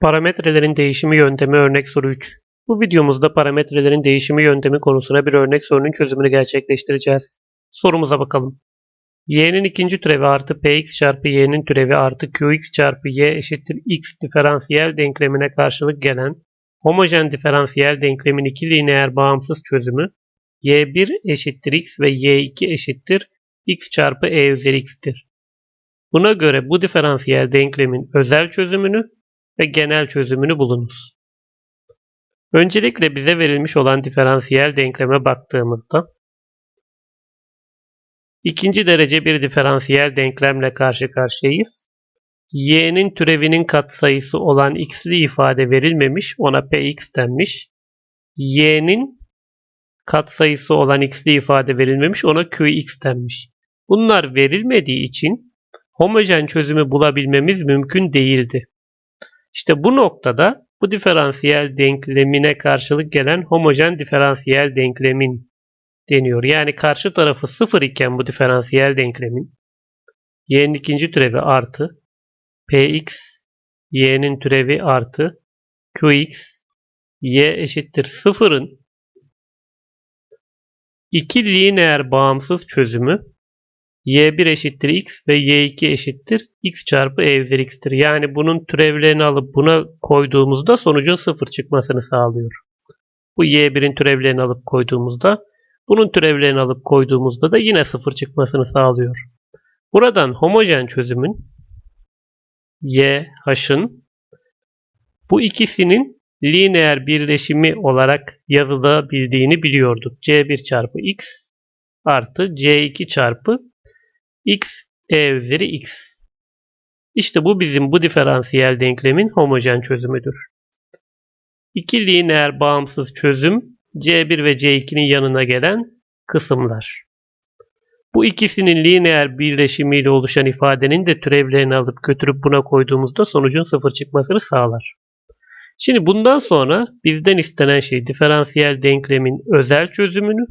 Parametrelerin değişimi yöntemi örnek soru 3. Bu videomuzda parametrelerin değişimi yöntemi konusuna bir örnek sorunun çözümünü gerçekleştireceğiz. Sorumuza bakalım. y'nin ikinci türevi artı px çarpı y'nin türevi artı qx çarpı y eşittir x diferansiyel denklemine karşılık gelen homojen diferansiyel denklemin iki lineer bağımsız çözümü y1 eşittir x ve y2 eşittir x çarpı e üzeri x'tir. Buna göre bu diferansiyel denklemin özel çözümünü ve genel çözümünü bulunuz. Öncelikle bize verilmiş olan diferansiyel denkleme baktığımızda ikinci derece bir diferansiyel denklemle karşı karşıyayız. y'nin türevinin katsayısı olan x'li ifade verilmemiş, ona px denmiş. y'nin katsayısı olan x'li ifade verilmemiş, ona qx denmiş. Bunlar verilmediği için homojen çözümü bulabilmemiz mümkün değildi. İşte bu noktada bu diferansiyel denklemine karşılık gelen homojen diferansiyel denklemin deniyor. Yani karşı tarafı sıfır iken bu diferansiyel denklemin y'nin ikinci türevi artı px y'nin türevi artı qx y eşittir sıfırın iki lineer bağımsız çözümü y1 eşittir x ve y2 eşittir x çarpı e üzeri x'tir. Yani bunun türevlerini alıp buna koyduğumuzda sonucun sıfır çıkmasını sağlıyor. Bu y1'in türevlerini alıp koyduğumuzda bunun türevlerini alıp koyduğumuzda da yine sıfır çıkmasını sağlıyor. Buradan homojen çözümün y h'ın bu ikisinin lineer birleşimi olarak yazılabildiğini biliyorduk. c1 çarpı x artı c2 çarpı x e üzeri x. İşte bu bizim bu diferansiyel denklemin homojen çözümüdür. İki lineer bağımsız çözüm C1 ve C2'nin yanına gelen kısımlar. Bu ikisinin lineer birleşimiyle oluşan ifadenin de türevlerini alıp götürüp buna koyduğumuzda sonucun sıfır çıkmasını sağlar. Şimdi bundan sonra bizden istenen şey diferansiyel denklemin özel çözümünü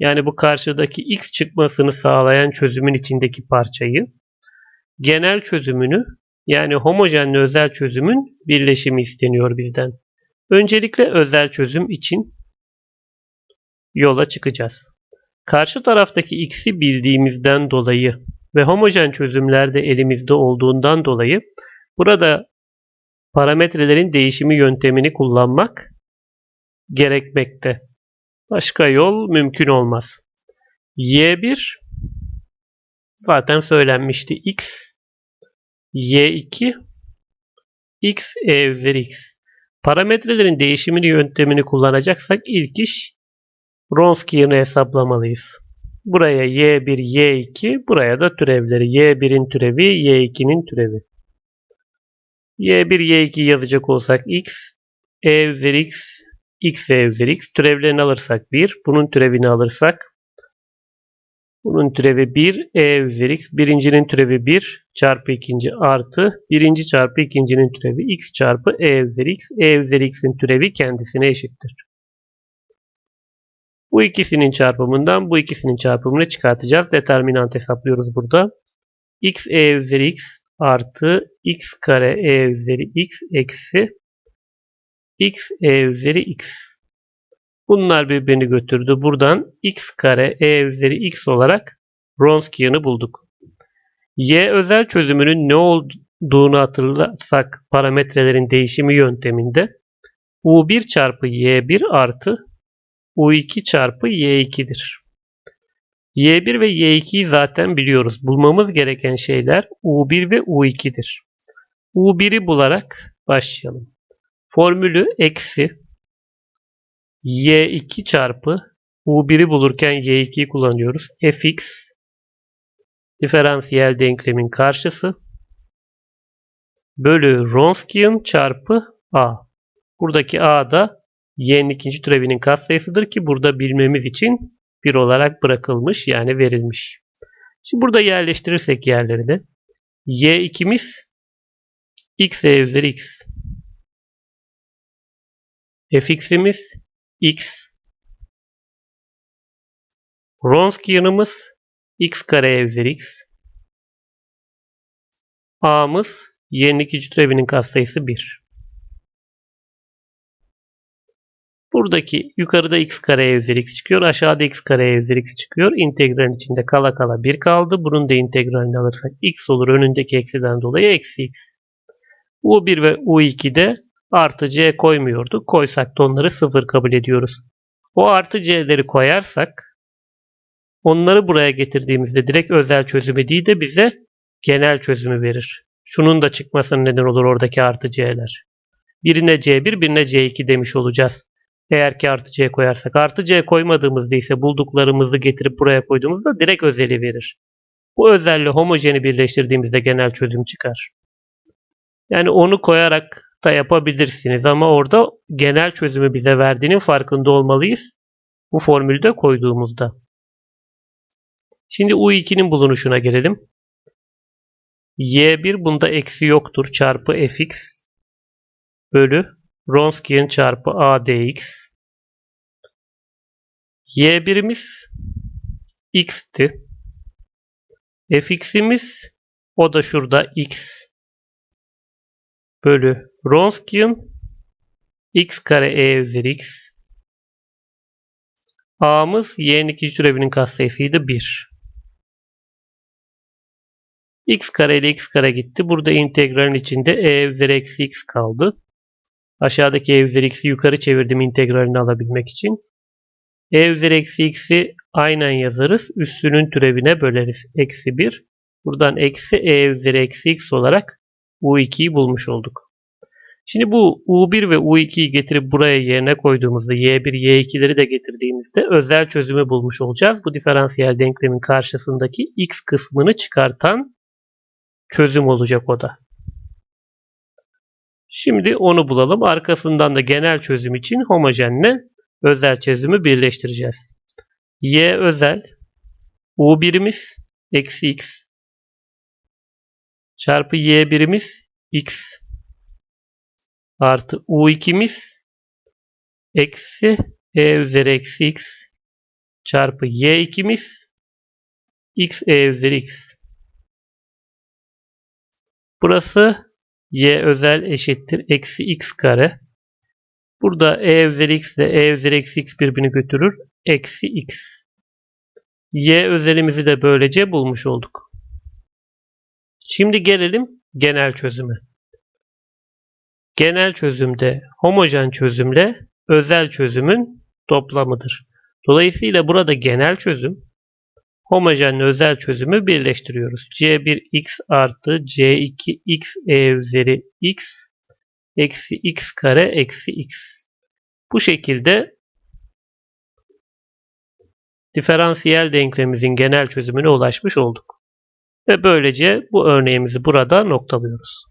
yani bu karşıdaki x çıkmasını sağlayan çözümün içindeki parçayı, genel çözümünü yani homojenli özel çözümün birleşimi isteniyor bizden. Öncelikle özel çözüm için yola çıkacağız. Karşı taraftaki x'i bildiğimizden dolayı ve homojen çözümlerde elimizde olduğundan dolayı burada parametrelerin değişimi yöntemini kullanmak gerekmekte. Başka yol mümkün olmaz. Y1 zaten söylenmişti. X Y2 X E üzeri X. Parametrelerin değişimini yöntemini kullanacaksak ilk iş Wronskian'ı hesaplamalıyız. Buraya Y1, Y2, buraya da türevleri. Y1'in türevi, Y2'nin türevi. Y1, Y2 yazacak olsak X, E üzeri X, x e üzeri x. Türevlerini alırsak 1. Bunun türevini alırsak bunun türevi 1 e üzeri x. Birincinin türevi 1 çarpı ikinci artı birinci çarpı ikincinin türevi x çarpı e üzeri x. e üzeri x'in türevi kendisine eşittir. Bu ikisinin çarpımından bu ikisinin çarpımını çıkartacağız. Determinant hesaplıyoruz burada. x e üzeri x artı x kare e üzeri x eksi x e üzeri x. Bunlar birbirini götürdü. Buradan x kare e üzeri x olarak Wronskian'ı bulduk. Y özel çözümünün ne olduğunu hatırlarsak parametrelerin değişimi yönteminde U1 çarpı Y1 artı U2 çarpı Y2'dir. Y1 ve Y2'yi zaten biliyoruz. Bulmamız gereken şeyler U1 ve U2'dir. U1'i bularak başlayalım. Formülü eksi y2 çarpı u1'i bulurken y2'yi kullanıyoruz. fx diferansiyel denklemin karşısı bölü Wronskian çarpı a. Buradaki a da y'nin ikinci türevinin katsayısıdır ki burada bilmemiz için bir olarak bırakılmış yani verilmiş. Şimdi burada yerleştirirsek yerleri de y2'miz x e üzeri x fx'imiz x. Wronskian'ımız x kare üzeri x. a'mız y'nin ikinci türevinin katsayısı 1. Buradaki yukarıda x kare üzeri x çıkıyor. Aşağıda x kare üzeri x çıkıyor. İntegralin içinde kala kala 1 kaldı. Bunun da integralini alırsak x olur. Önündeki eksiden dolayı eksi x. U1 ve U2'de artı c koymuyorduk. Koysak da onları sıfır kabul ediyoruz. O artı c'leri koyarsak onları buraya getirdiğimizde direkt özel çözümü değil de bize genel çözümü verir. Şunun da çıkmasının neden olur oradaki artı c'ler. Birine c1 birine c2 demiş olacağız. Eğer ki artı c koyarsak. Artı c koymadığımızda ise bulduklarımızı getirip buraya koyduğumuzda direkt özeli verir. Bu özelle homojeni birleştirdiğimizde genel çözüm çıkar. Yani onu koyarak da yapabilirsiniz ama orada genel çözümü bize verdiğinin farkında olmalıyız. Bu formülde koyduğumuzda. Şimdi U2'nin bulunuşuna gelelim. Y1 bunda eksi yoktur. Çarpı fx bölü Wronskian çarpı adx. Y1'imiz x'ti. fx'imiz o da şurada x bölü Wronskian x kare e üzeri x. A'mız y'nin ikinci türevinin katsayısıydı 1. x kare ile x kare gitti. Burada integralin içinde e üzeri eksi x kaldı. Aşağıdaki e üzeri x'i yukarı çevirdim integralini alabilmek için. e üzeri eksi x'i aynen yazarız. Üstünün türevine böleriz. Eksi 1. Buradan eksi e üzeri eksi x olarak u2'yi bulmuş olduk. Şimdi bu u1 ve u2'yi getirip buraya yerine koyduğumuzda y1, y2'leri de getirdiğimizde özel çözümü bulmuş olacağız. Bu diferansiyel denklemin karşısındaki x kısmını çıkartan çözüm olacak o da. Şimdi onu bulalım. Arkasından da genel çözüm için homojenle özel çözümü birleştireceğiz. Y özel U birimiz eksi x çarpı Y birimiz x artı U2'miz eksi E üzeri eksi x çarpı Y2'miz x E üzeri x. Burası y özel eşittir eksi x kare. Burada e üzeri x ile e üzeri eksi x birbirini götürür. Eksi x. y özelimizi de böylece bulmuş olduk. Şimdi gelelim genel çözüme. Genel çözümde homojen çözümle özel çözümün toplamıdır. Dolayısıyla burada genel çözüm homojenle özel çözümü birleştiriyoruz. C1x artı C2x e üzeri x eksi x kare eksi x. Bu şekilde diferansiyel denklemimizin genel çözümüne ulaşmış olduk. Ve böylece bu örneğimizi burada noktalıyoruz.